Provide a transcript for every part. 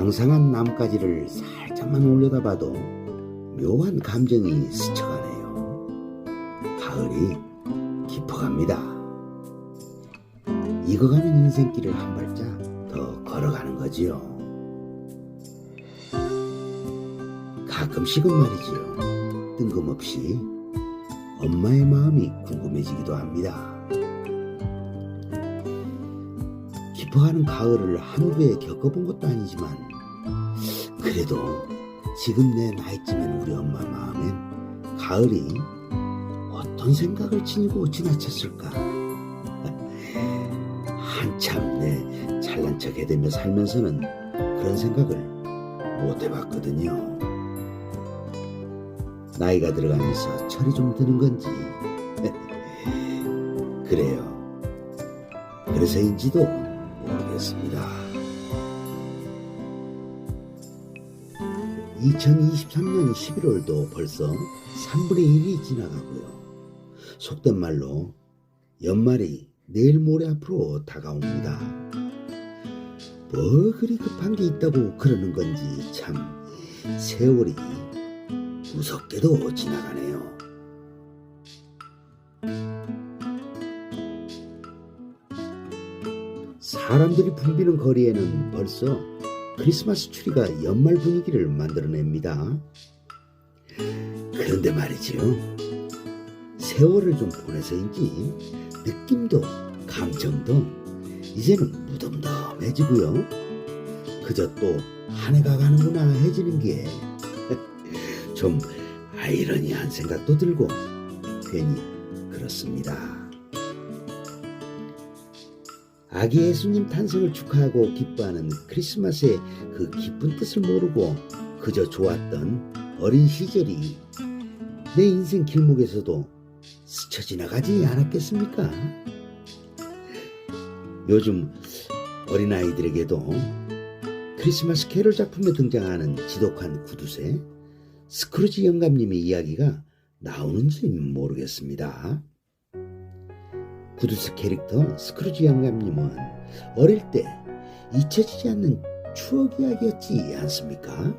왕성한 나뭇가지를 살짝만 올려다봐도 묘한 감정이 스쳐가네요. 가을이 깊어갑니다. 익어가는 인생길을 한 발짝 더 걸어가는 거지요. 가끔씩은 말이지요. 뜬금없이 엄마의 마음이 궁금해지기도 합니다. 깊어가는 가을을 한국에 겪어본 것도 아니지만 그래도 지금 내 나이쯤엔 우리 엄마 마음엔 가을이 어떤 생각을 지니고 지나쳤을까? 한참 내 잘난 척 해대며 살면서는 그런 생각을 못 해봤거든요. 나이가 들어가면서 철이 좀 드는 건지. 그래요. 그래서인지도 모르겠습니다. 2023년 11월도 벌써 3분의 1이 지나가고요. 속된 말로 연말이 내일 모레 앞으로 다가옵니다. 뭐 그리 급한 게 있다고 그러는 건지 참 세월이 무섭게도 지나가네요. 사람들이 붐비는 거리에는 벌써 크리스마스 추리가 연말 분위기를 만들어냅니다. 그런데 말이지요. 세월을 좀 보내서인지 느낌도 감정도 이제는 무덤덤해지고요. 그저 또 한 해가 가는구나 해지는 게 좀 아이러니한 생각도 들고 괜히 그렇습니다. 아기 예수님 탄생을 축하하고 기뻐하는 크리스마스의 그 기쁜 뜻을 모르고 그저 좋았던 어린 시절이 내 인생 길목에서도 스쳐 지나가지 않았겠습니까? 요즘 어린아이들에게도 크리스마스 캐롤 작품에 등장하는 지독한 구두쇠 스크루지 영감님의 이야기가 나오는지 모르겠습니다. 구두스 캐릭터 스크루지 영감님은 어릴 때 잊혀지지 않는 추억 이야기였지 않습니까?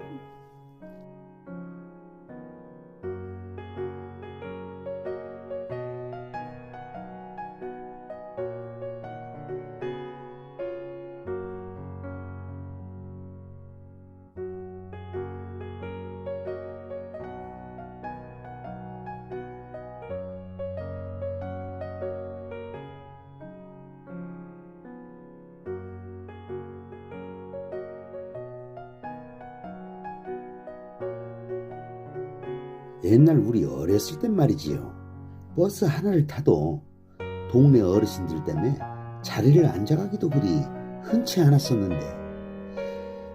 옛날 우리 어렸을 땐 말이지요. 버스 하나를 타도 동네 어르신들 때문에 자리를 앉아가기도 그리 흔치 않았었는데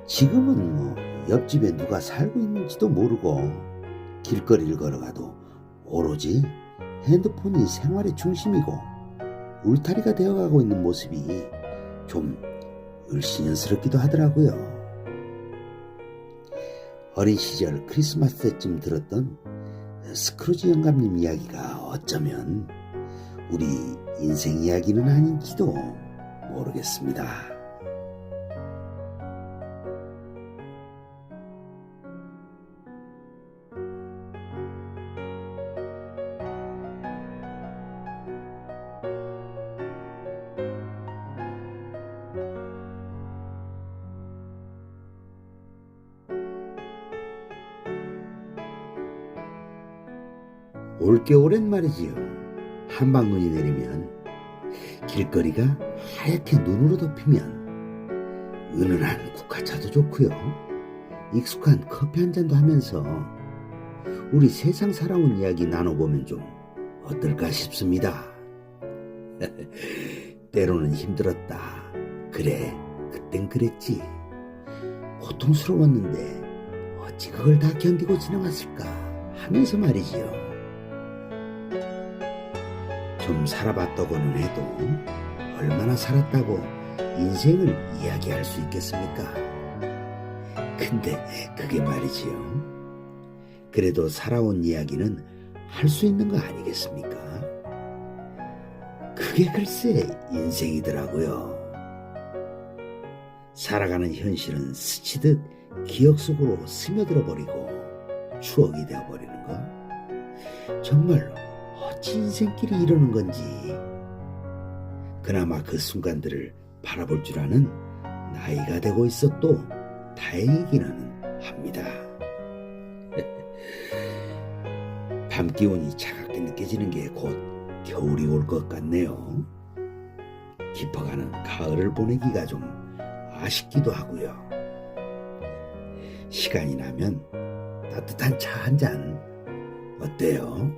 지금은 뭐 옆집에 누가 살고 있는지도 모르고 길거리를 걸어가도 오로지 핸드폰이 생활의 중심이고 울타리가 되어가고 있는 모습이 좀 을씨년스럽기도 하더라고요. 어린 시절 크리스마스 때쯤 들었던 스크루지 영감님 이야기가 어쩌면 우리 인생 이야기는 아닌지도 모르겠습니다. 올겨울엔 말이지요. 한방눈이 내리면 길거리가 하얗게 눈으로 덮이면 은은한 국화차도 좋고요. 익숙한 커피 한 잔도 하면서 우리 세상 살아온 이야기 나눠보면 좀 어떨까 싶습니다. 때로는 힘들었다. 그래, 그땐 그랬지. 고통스러웠는데 어찌 그걸 다 견디고 지나갔을까 하면서 말이지요. 좀 살아봤다고는 해도 얼마나 살았다고 인생을 이야기할 수 있겠습니까? 근데 그게 말이지요. 그래도 살아온 이야기는 할 수 있는 거 아니겠습니까? 그게 글쎄 인생이더라고요. 살아가는 현실은 스치듯 기억 속으로 스며들어 버리고 추억이 되어 버리는 것. 정말로 어찌 인생길이 이러는 건지. 그나마 그 순간들을 바라볼 줄 아는 나이가 되고 있어 도 다행이기는 합니다. 밤 기온이 차갑게 느껴지는 게 곧 겨울이 올 것 같네요. 깊어가는 가을을 보내기가 좀 아쉽기도 하고요. 시간이 나면 따뜻한 차 한 잔 어때요?